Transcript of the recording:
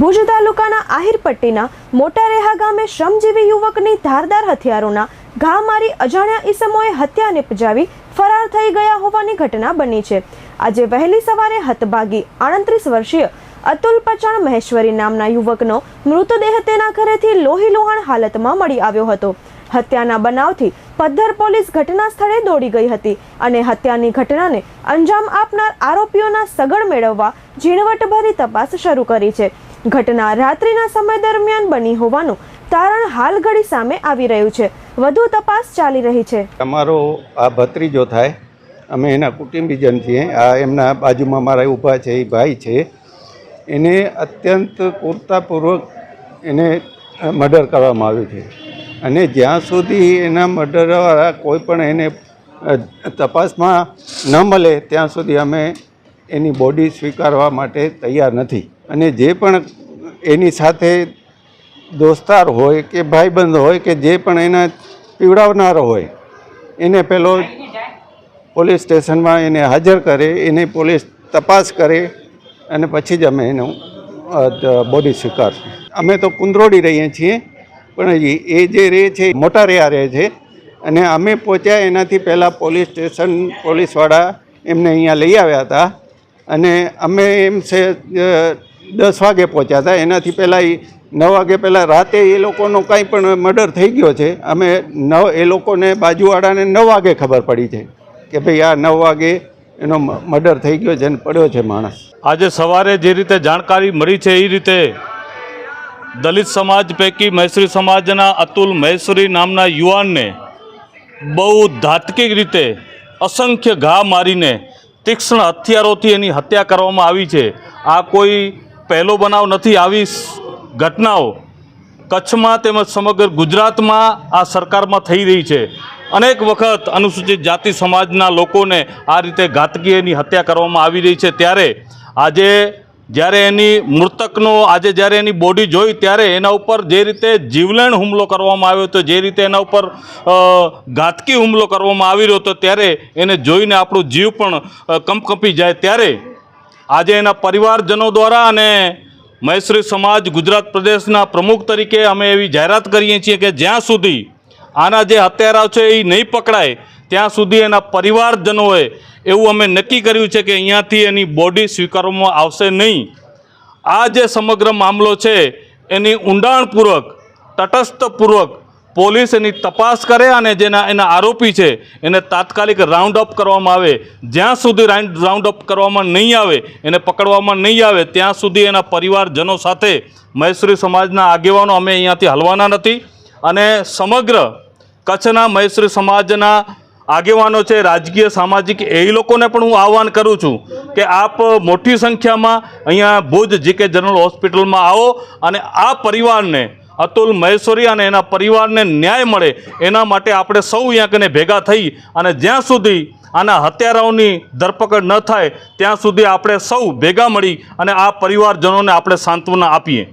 ભુજ તાલુકાના આહિરપટ્ટીના મોટા રેહા ગામે શ્રમજીવી યુવકની ધારદાર હથિયારોના ઘા મારી અજાણ્યા ઈસમોએ હત્યા નિપજાવી ફરાર થઈ ગયા હોવાની ઘટના બની છે. આજે વહેલી સવારે હતભાગી આડત્રીસ વર્ષીય અતુલ પચાણ મહેશ્વરી નામના યુવકનો મૃતદેહ તેના ઘરેથી લોહી લોહાણ હાલતમાં મળી આવ્યો હતો. હત્યાના બનાવથી પદ્ધર પોલીસ ઘટના સ્થળે દોડી ગઈ હતી અને હત્યાની ઘટનાને અંજામ આપનાર આરોપીઓના સગડ મેળવવા ઝીણવટભરી તપાસ શરૂ કરી છે. ઘટના રાત્રિના સમય દરમિયાન બની હોવાનું તારણ હાલ ઘડી સામે આવી રહ્યું છે. વધુ તપાસ ચાલી રહી છે. અમારો આ ભત્રીજો થાય, અમે એના કુટુંબીજન છીએ. આ એમના બાજુમાં મારા ઊભા છે, એ ભાઈ છે. એને અત્યંત કુરતાપૂર્વક એને મર્ડર કરવામાં આવ્યું છે. અને જ્યાં સુધી એના મર્ડરવાળા કોઈ પણ એને તપાસમાં ન મળે, ત્યાં સુધી અમે એની બોડી સ્વીકારવા માટે તૈયાર નથી. અને જે પણ એની સાથે દોસ્તાર હોય કે ભાઈબંધ હોય કે જે પણ એના પીવડાવનારો હોય, એને પેલો પોલીસ સ્ટેશનમાં એને હાજર કરે, એને પોલીસ તપાસ કરે અને પછી જ અમે એનું બોડી સ્વીકારશું. અમે તો કુંદરોડી રહીએ છીએ, પણ એ- જે રહે છે મોટા રહ્યા રહે છે. અને અમે પહોંચ્યા એનાથી પહેલાં પોલીસ સ્ટેશન પોલીસવાળા એમને અહીંયા લઈ આવ્યા હતા. અને અમે એમ છે દસ વાગે પહોંચ્યા હતા. એનાથી પહેલાં એ નવ વાગે પહેલાં રાતે એ લોકોનો કાંઈ પણ મર્ડર થઈ ગયો છે. અમે નવ, એ લોકોને બાજુવાળાને નવ વાગે ખબર પડી છે કે ભાઈ આ નવ વાગે એનો મર્ડર થઈ ગયો છે અને પડ્યો છે માણસ. આજે સવારે જે રીતે જાણકારી મળી છે એ રીતે દલિત સમાજ પૈકી મૈસુરી સમાજના અતુલ મૈસુરી નામના યુવાનને બહુ ધાતકિક રીતે અસંખ્ય ઘા મારીને તીક્ષ્ણ હથિયારોથી એની હત્યા કરવામાં આવી છે. આ કોઈ પહેલો બનાવ નથી, આવી ઘટનાઓ કચ્છમાં તેમજ સમગ્ર ગુજરાતમાં આ સરકારમાં થઈ રહી છે. અનેક વખત અનુસૂચિત જાતિ સમાજના લોકોને આ રીતે ઘાતકી એની હત્યા કરવામાં આવી રહી છે. ત્યારે આજે જ્યારે એની મૃતકનો આજે જ્યારે એની બોડી જોઈ ત્યારે એના ઉપર જે રીતે જીવલેણ હુમલો કરવામાં આવ્યો હતો, જે રીતે એના ઉપર ઘાતકી હુમલો કરવામાં આવી રહ્યો હતો, ત્યારે એને જોઈને આપણું જીવ પણ કંપકંપી જાય. ત્યારે આજે એના પરિવારજનો દ્વારા અને મહેશ્વરી સમાજ, ગુજરાત પ્રદેશના પ્રમુખ તરીકે અમે એવી જાહેરાત કરીએ છીએ કે જ્યાં સુધી આના જે હત્યારાઓ છે એ નહીં પકડાય ત્યાં સુધી એના પરિવારજનોએ એવું અમે નક્કી કર્યું છે કે અહીંયાથી એની બોડી સ્વીકારવામાં આવશે નહીં. આ જે સમગ્ર મામલો છે, એની ઊંડાણપૂર્વક, તટસ્થપૂર્વક પોલીસ એની તપાસ કરે અને જેના એના આરોપી છે, એને તાત્કાલિક રાઉન્ડ અપ કરવામાં આવે. જ્યાં સુધી રાઉન્ડ અપ કરવામાં નહીં આવે, એને પકડવામાં નહીં આવે, ત્યાં સુધી એના પરિવારજનો સાથે મૈસુરી સમાજના આગેવાનો અમે અહીંયાથી હલવાના નથી. અને સમગ્ર કચ્છના મૈસુરી સમાજના આગેવાનો છે, રાજકીય, સામાજિક, એ લોકોને પણ હું આહવાન કરું છું કે આપ મોટી સંખ્યામાં અહીંયા ભુજ જીકે જનરલ હોસ્પિટલમાં આવો અને આ પરિવારને, અતુલ મહેશ્વરી અને એના પરિવારને ન્યાય મળે, એના માટે આપણે સૌ અહીંયા કને ભેગા થઈ અને જ્યાં સુધી આના હત્યારાઓની ધરપકડ ન થાય, ત્યાં સુધી આપણે સૌ ભેગા મળી અને આ પરિવારજનોને આપણે સાંત્વના આપીએ.